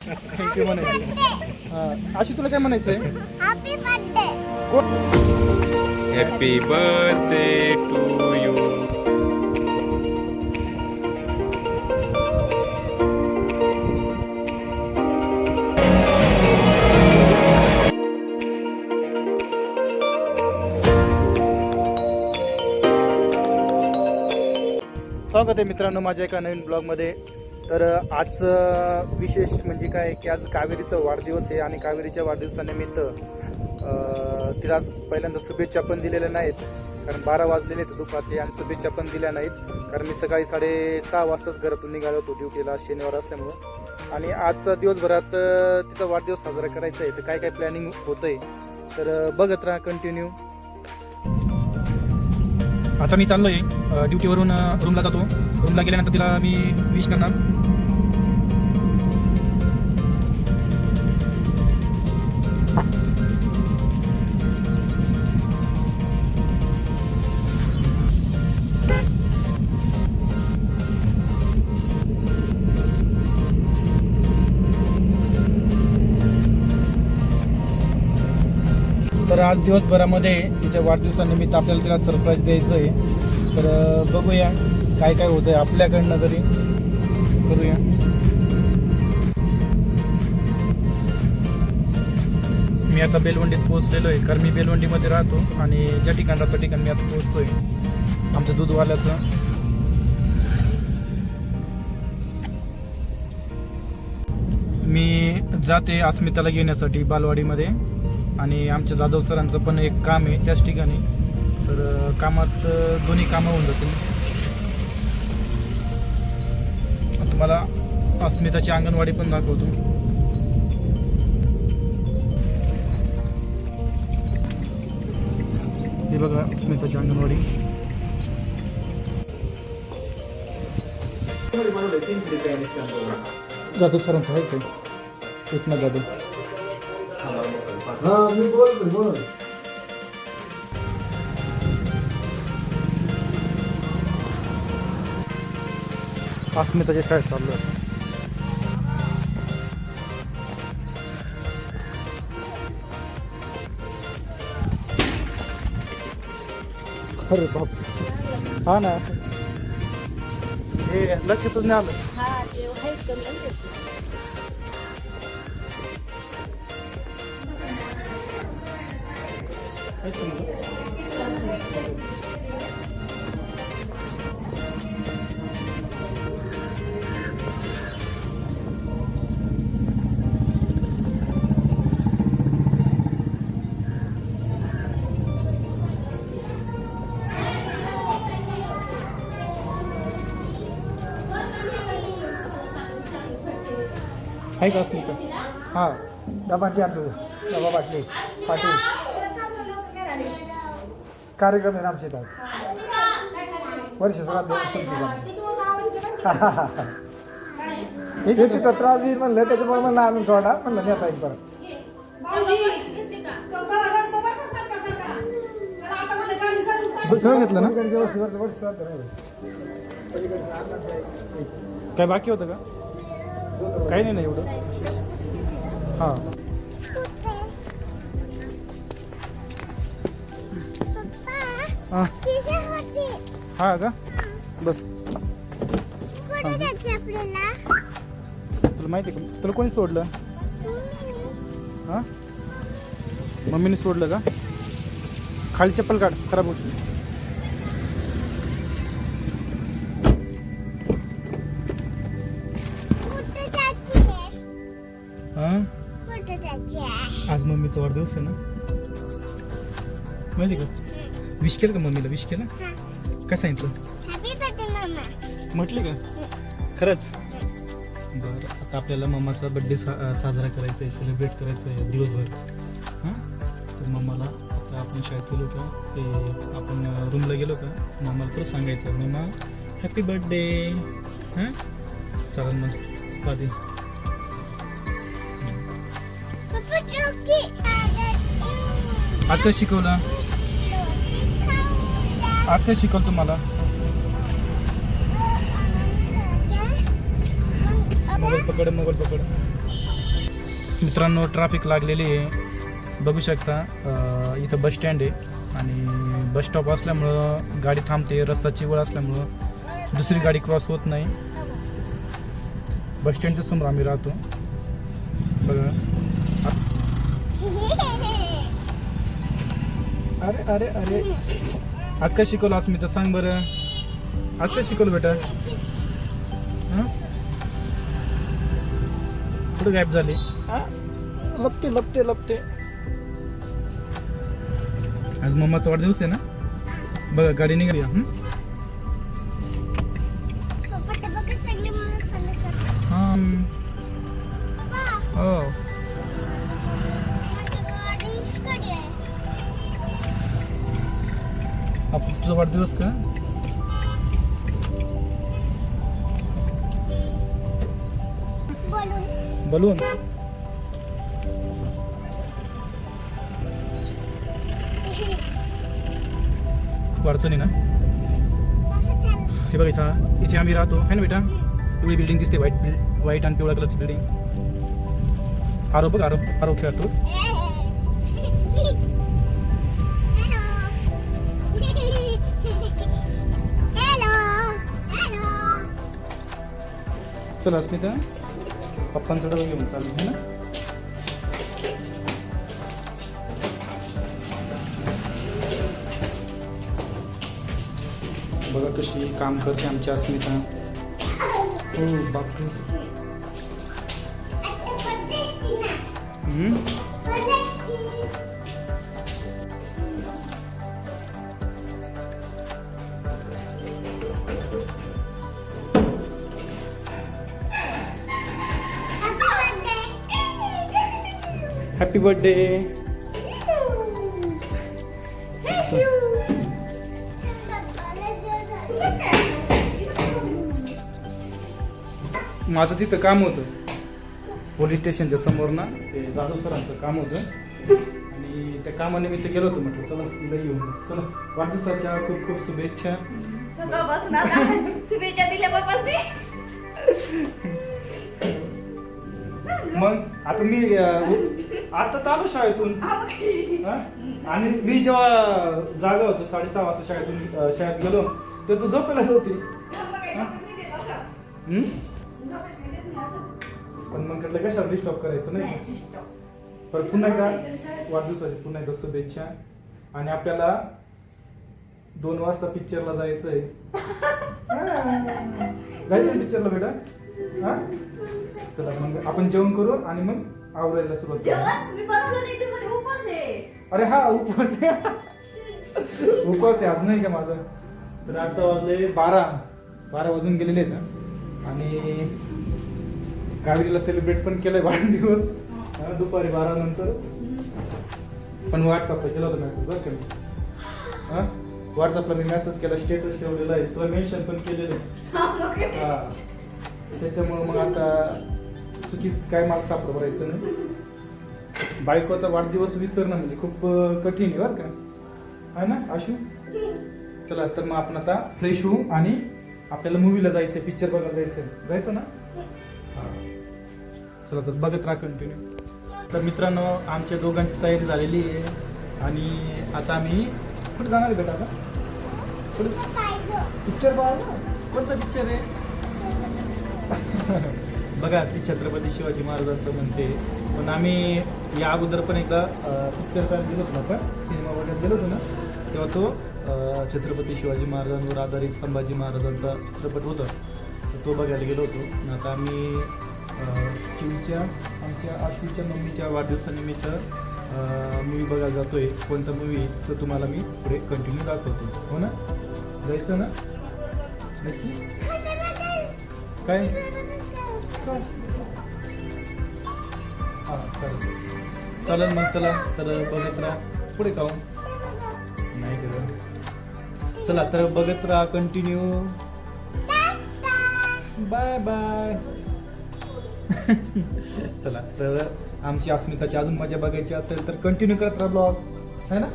Thank you म्हणायचं अशी तुला काय म्हणायचं आहे happy birthday happy birthday to you स्वागत आहे मित्रांनो माझ्या एका नवीन ब्लॉगमध्ये तर आजचं विशेष म्हणजे काय की आज कावेरीचा वाढदिवस आहे आणि कावेरीच्या वाढदिवसानिमित्त तिला आज पहिल्यांदा शुभेच्छा पण दिलेल्या नाहीत. कारण बारा वाजलेले आहेत दुपारचे आणि शुभेच्छा पण दिल्या नाहीत. कारण मी सकाळी साडेसहा वाजताच घरातून निघालो होतो ड्युटीला शनिवार असल्यामुळं. आणि आजचा दिवसभरात तिचा वाढदिवस साजरा करायचा आहे. तर काय काय प्लॅनिंग होतं आहे तर बघत राहा कंटिन्यू आता मी चाललोय आहे ड्युटीवरून रूमला जातो. रूमला गेल्यानंतर तिला मी विश करणार. तर आज दिवसभरामध्ये तिच्या वाढदिवसानिमित्त आपल्याला तिला सरप्राईज द्यायचं आहे तर बघूया काय काय होतं आहे आपल्याकडनं तरी. करूया मी आता बेलवंडीत पोहोचलेलो आहे. कारण मी बेलवंडीमध्ये राहतो आणि ज्या ठिकाण राहतो ठिकाण मी आता पोहोचतोय. आमच्या दूधवाल्याचं. मी जाते अस्मिताला घेण्यासाठी बालवाडीमध्ये. आणि आमच्या जाधव सरांचं पण एक काम आहे त्याच ठिकाणी. तर कामात दोन्ही कामं होऊन जातील. तुम्हाला अस्मिताची अंगणवाडी पण दाखवतो. हे बघा अस्मिताची अंगणवाडी. जाधव सरांचं आहे ते. एकनाथ जाधव. हा मी बोल बोल. अस्मिताच्या शाळेत चाललो आहे. अरे बाप. हा ना. हे लक्षातच नाही आलं. हा देव आहेच कमी. आहे का अस्मिता हां डबा द्या तू डबा बाटली पाटील कार्यक्रम आहे आमचे आज. वर्ष श्राद्ध हेच ते तिथं. त्रास देईल म्हणलं त्याच्यामुळे म्हणलं आणून सोडा. म्हणलं नेता येईल परत. सगळं घेतलं ना? वर्षी वर्ष. काय बाकी होतं का? काही नाही ना एवढं? हां. हां. हां का? बस. तुला माहिती आहे का? तुला कोणी सोडलं? हां? मम्मीने सोडलं का? खाली चप्पल काढ. खराब होती हां? आज मम्मीचा वाढदिवस आहे ना? माहिती का? विश केलं का मम्मीला? विश केलं? काय सांगितलं? हॅपी बर्थडे मम्मा म्हटली का? खरंच? बरं आता आपल्याला मम्माचा बड्डे सा साजरा करायचा आहे सेलिब्रेट करायचा आहे दिवसभर. हां? तर मम्माला आता आपण शाळेत गेलो का ते आपण रूमला गेलो का मम्माला तर सांगायचं मम्मा हॅपी बर्थडे हां? चालेल मग पादी पप्पा चोकी आज काय शिकवलं? आज काय शिकवलं तुम्हाला? मोबाईल पकड मोबाईल पकड. मित्रांनो ट्रॅफिक लागलेली आहे. बघू शकता इथं बस स्टँड आहे आणि बस स्टॉप असल्यामुळं गाडी थांबते रस्ताची वेळ असल्यामुळं दुसरी गाडी क्रॉस होत नाही. बस स्टँडच्या समोर आम्ही राहतो. बघा. अरे अरे अरे. आज काय शिकवलं अस्मिता सांग बरं. आज काय शिकवलं बेटा? हां? कुठं गायब झाली? लपते लपते लपते. आज मम्माचा वाढदिवस आहे ना? बघा गाडी निघाली. हं? तुझा वाढदिवस का? बोलून. बलून? खूप अडचणी ना? हे बघ इथं इथे आम्ही राहतो. है ना बेटा? पिवळी बिल्डिंग दिसते व्हाईट बिल्ड व्हाईट आणि पिवळ्या कलरची बिल्डिंग आरो बघ आरो आरो खेळतो चल अस्मिता पप्पांचं डबा घेऊन चालली है ना? बघा कशी काम करते आमची अस्मिता. हो बापरे. हॅपी बर्थडे माझं तिथं काम होतं. पोलीस स्टेशनच्या समोर ना ते जाधव सरांचं काम होतं. आणि त्या कामानिमित्त गेलो होतो म्हटलं चला तिला येऊन. चला वाढदिवसाच्या खूप खूप शुभेच्छा. दिल्या मग आता मी आता आलो शाळेतून. हा? आणि मी जेव्हा जागा होतो साडेसहा वाजता शाळेतून अं, शाळेत गेलो तर तू झोपायलाच होती. हम्म? पण मग म्हटलं कशाला डिस्टॉप करायचं नाही पण पुन्हा एकदा वाढदिवसाची पुन्हा एकदा शुभेच्छा. आणि आपल्याला दोन वाजता पिक्चरला जायचंय. हा. जायचं पिक्चरला बेटा? हा? चला मग आपण जेवण करू आणि मग आवरायला सुरुवात करू जेवण? मी बनवलं नाही ते म्हणे उपास आहे. अरे हा उपवास आहे. उपवास आहे आज नाही का माझा? तर आता वाजले बारा. बारा वाजून गेलेले आहेत. ना. आणि कावेरीला सेलिब्रेट पण केलंय वाढदिवस हा, दुपारी बारा नंतरच पण व्हॉट्सअपला केला होता मेसेज बरं का मी. हा? व्हॉट्सअपला मी मेसेज केला स्टेटस ठेवलेला आहे. तुला मेन्शन पण केलेलं आहे. हा. त्याच्यामुळं मग आता चुकीत काय मला सापडं भरायचं नाही. बायकोचा वाढदिवस विसरणं म्हणजे खूप कठीण आहे बरं का. आहे ना आशू? चला तर मग आपण आता फ्रेश होऊ आणि आपल्याला मूवीला जायचंय पिक्चर बघायला जायचंय. जायचं ना? हा. चला तर बघत राहा कंटिन्यू तर मित्रांनो आमच्या दोघांची तयारी झालेली आहे आणि आता आम्ही कुठे जाणार आहे बेटा आता? पिक्चर बघायला कोणता पिक्चर आहे? बघा ती छत्रपती शिवाजी महाराजांचं म्हणते. पण आम्ही या अगोदर पण एकदा पिक्चर पाहायला गेलो होतो आपण? सिनेमा बघायला गेलो होतो ना? तेव्हा तो छत्रपती शिवाजी महाराजांवर आधारित संभाजी महाराजांचा चित्रपट होता. तर तो बघायला गेलो होतो. आता आम्ही चिवच्या आमच्या आशूच्या मम्मीच्या वाढदिवसानिमित्त मूवी बघायला जातोय. कोणता मूवी तो तुम्हाला मी पुढे कंटिन्यू दाखवतो. हो ना? जायचं ना? नक्की काय? हां चालेल चालेल मग चला तर बघत राहा. पुढे खाऊ नाही करत चला तर बघत राहा कंटिन्यू बाय बाय चला तर आमची अस्मिताची अजून मजा बघायची असेल तर कंटिन्यू करत राहा ब्लॉग है ना.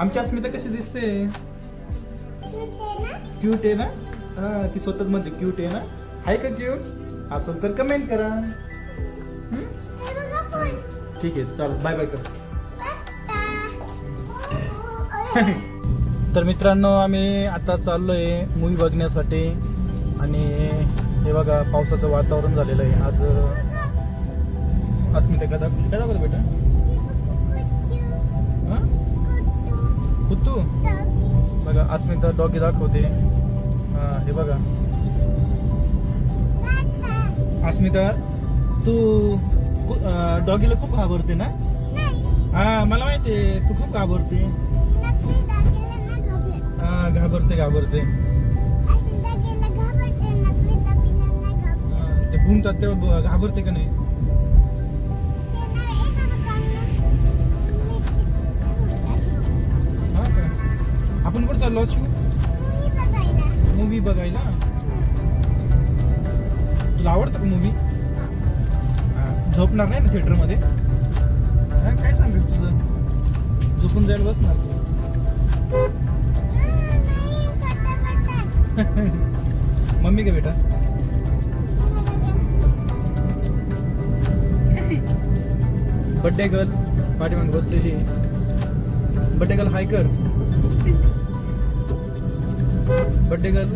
आमची अस्मिता कशी दिसते? क्यूट आहे ना? हा ती स्वतःच म्हणते क्यूट आहे ना? आहे का क्यूट असेल तर कमेंट करा. ठीक आहे चाल बाय बाय कर. तर मित्रांनो आम्ही आता चाललोय मूवी बघण्यासाठी. आणि हे बघा पावसाचं वातावरण झालेलं आहे. आज अस्मिता का दाखव काय दाखवतो बेटा? हा? कुत्तू. बघा अस्मिता डॉगी दाखवते. हा हे बघा. अस्मिता तू डॉगीला खूप घाबरते ना? हा मला माहिती आहे तू खूप घाबरते. हा घाबरते घाबरते. ते भूमतात तेव्हा घाबरते का नाही? हा का? आपण कुठं चाललो असू मूवी बघायला. तुला आवडतं का मूवी झोपणार नाही ना थिएटरमध्ये हा काय सांगेल तुझं? झोपून जायला बसणार. मम्मी का बेटा? बड्डे गर्ल पाठीमागे बसलेली. बड्डे गर्ल हाय कर. बड्डे गर्ल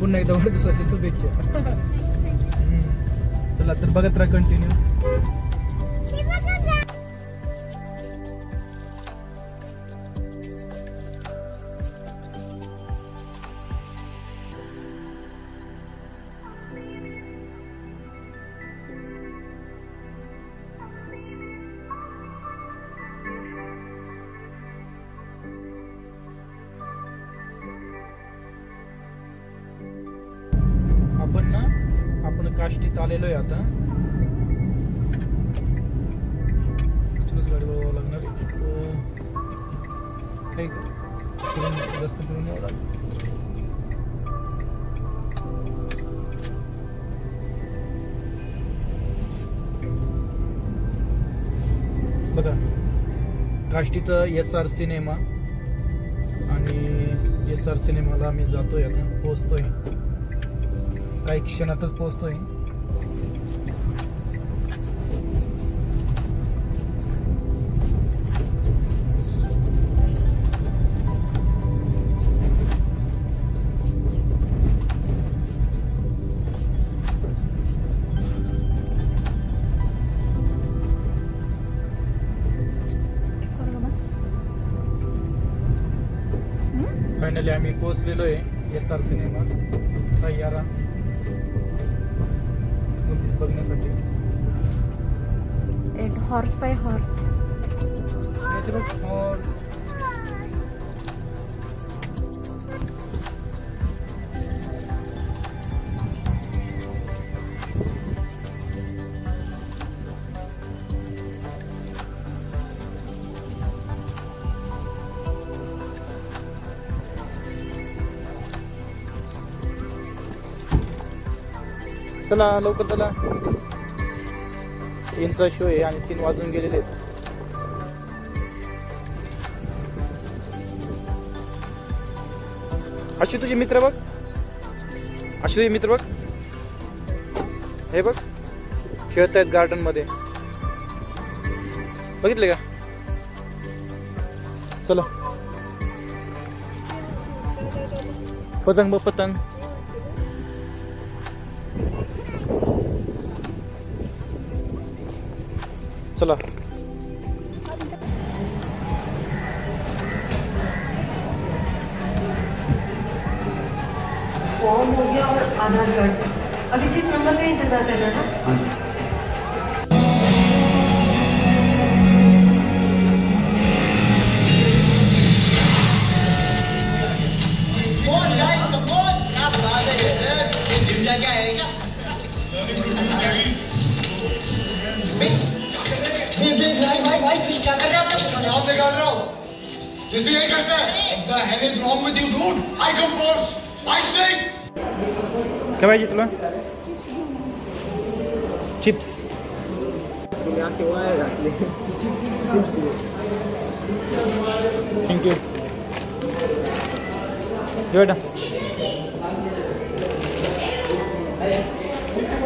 पुन्हा एकदा वाढदिवसाच्या शुभेच्छा. चला तर बघत राहा कंटिन्यू आपण आलेलो आहे आता. इथूनच गाडी वळवावं लागणार आहे. काही फिरून जास्त फिरून यावं लागेल बघा. काष्टीचं एस आर सिनेमा आणि एस आर सिनेमाला आम्ही जातोय आता. पोहोचतोय. काही क्षणातच पोहोचतोय. पोहोचलेलो आहे एस आर सिनेमा सह्यारा मुलीच बघण्यासाठी. हॉर्स बाय हॉर्स याचे चला लवकर चला तीनचा शो आहे आणि तीन वाजून गेलेले आहेत. अशी तुझे मित्र बघ. अशी तुझे मित्र बघ. हे बघ. खेळत आहेत गार्डनमध्ये. बघितले का? चला. पतंग बघ पतंग. चला. फॉर्म हो गया और आधार कार्ड अभी सिर्फ नंबर का इंतजार करना था किसी नहीं करता है the hell is wrong with you dude I come first I stink काय पाहिजे तुला चिप्स तुम्ही असे वळायला घातले चिप्स चिप्स थँक्यू बेटा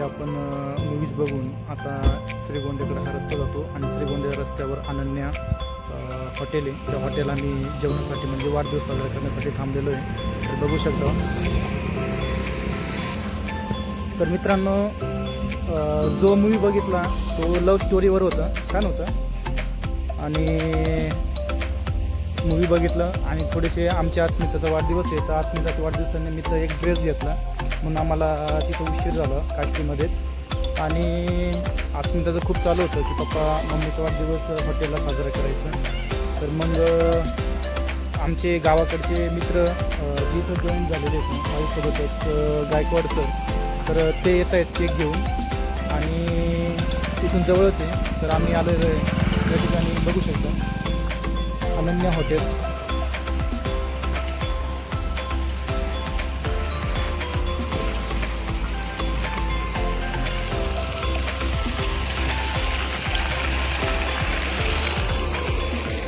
फायनली आपण मूवीज बघून आता श्रीगोंद्याकडे हा रस्ता जातो आणि श्रीगोंद्या रस्त्यावर अनन्या हॉटेल आहे. त्या हॉटेल आम्ही जेवणासाठी म्हणजे वाढदिवस साजरा करण्यासाठी थांबलेलो आहे. तर बघू शकता. तर मित्रांनो जो मूवी बघितला तो लव्ह स्टोरीवर होता. छान होता. आणि मूवी बघितलं आणि थोडेसे आमच्या अस्मिताचा वाढदिवस आहे. तर अस्मिताच्या वाढदिवसानिमित्त एक ड्रेस घेतला. म्हणून आम्हाला तिथं उशीर झाला काष्टीमध्येच आणि अस्मिताचं खूप चालू होतं की पप्पा मम्मीचा वाढदिवस हॉटेलला साजरा करायचा. तर मग आमचे गावाकडचे मित्र जिथं जॉईन झालेले आहेत माझ्यासोबत एक गायकवाडचं तर ते येत आहेत केक घेऊन. आणि तिथून जवळच आहे. तर आम्ही आलेलो आहे. त्या ठिकाणी बघू शकतो. अनन्या हॉटेल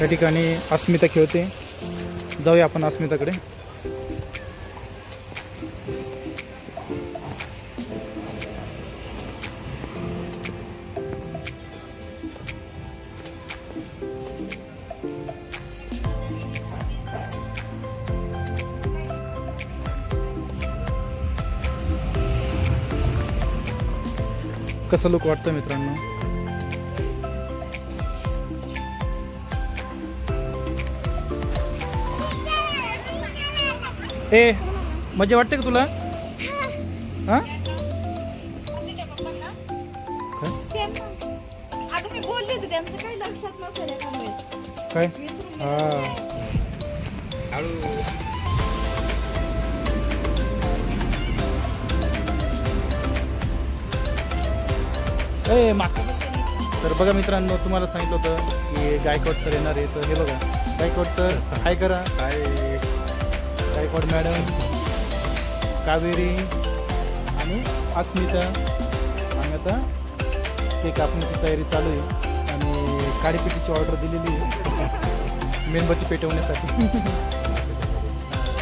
त्या ठिकाणी अस्मिता खेळते. जाऊया आपण अस्मिताकडे. कसं लोक वाटतं मित्रांनो? ए मजा वाटते का तुला? हा? काय? अगं मी बोलली होती त्यांचं काही लक्षात नसेल एखाद्या काय? विसरून हा. हळू ए माग तर बघा मित्रांनो तुम्हाला सांगितलं होतं की गायकवाड सर येणार आहे. तर हे बघा गायकवाड सर हाय करा. काय गायकवाड मॅडम कावेरी आणि अस्मिता. आणि आता ते कापण्याची तयारी चालू आहे आणि काडीपिटीची ऑर्डर दिलेली आहे. मेणबत्ती पेटवण्यासाठी.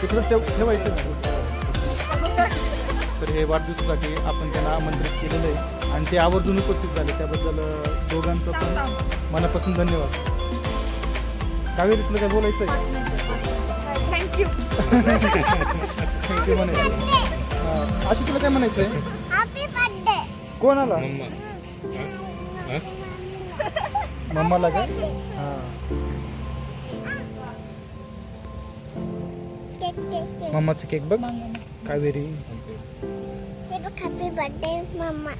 तिकडंच ठेव ठेवायचं. तर हे वाढदिवसासाठी आपण त्यांना आमंत्रित केलेलं आहे. आणि ते आवर्जून उपस्थित झाले. त्याबद्दल दोघांचं पण मनापासून धन्यवाद. कावेरी तुला काय बोलायचं आहे थँक्यू थँक्यू म्हणायचं हां, अशी तुला काय म्हणायचं आहे हॅपी बर्थडे कोणाला मम्मा मम्माला का हां. केक केक केक मम्माचं केक बघ. कावेरी. हे बघ happy birthday mumma.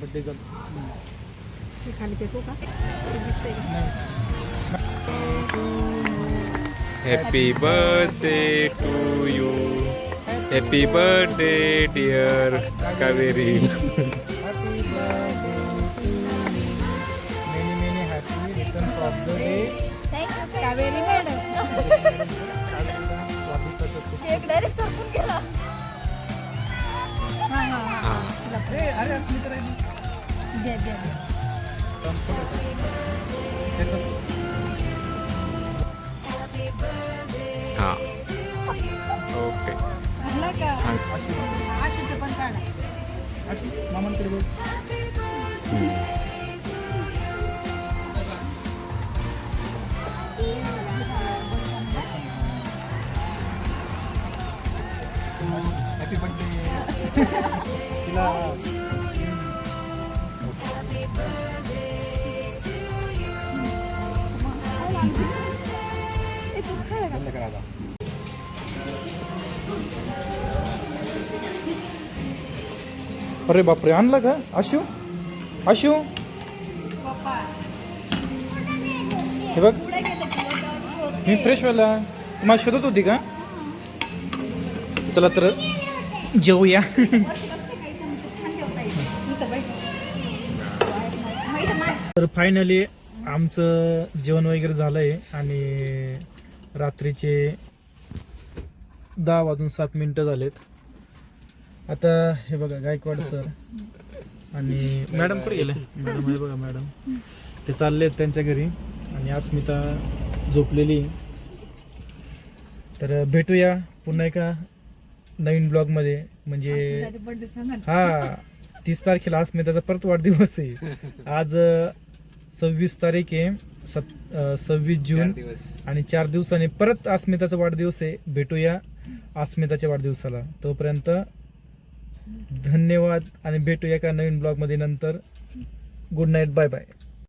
Birthday girl खाली फेकू का? Happy birthday to you happy birthday dear Kaveri Kaveri madam हा ओके झालं का आशूचं पण काढा अशी मामांकडे बघ हॅपी बर्थडे तिला बंद करा आता. अरे बापरे आणला का? आशू? आशू? हे बघ. मी फ्रेश व्हायला तुम्हाला शोधत होती का? चला तर जेवूया तर फायनली आमचं जेवण वगैरे झालंय आणि रात्रीचे दहा वाजून सात मिनिटं झालेत. आता हे बघा गायकवाड सर आणि मॅडम कुठे गेले? मॅडम हे बघा मॅडम. ते चालले आहेत त्यांच्या घरी आणि अस्मिता झोपलेली आहे. तर भेटूया पुन्हा एका नवीन ब्लॉगमध्ये. म्हणजे हा तीस तारखेला अस्मिताचा परत वाढदिवस आहे. आज सव्वीस तारीख आहे. सत सव्वीस जून. आणि चार दिवसांनी परत अस्मिताचा वाढदिवस आहे. भेटूया अस्मिताच्या वाढदिवसाला. तोपर्यंत धन्यवाद आणि भेटूया एका नवीन ब्लॉगमध्ये. नंतर गुड नाईट बाय बाय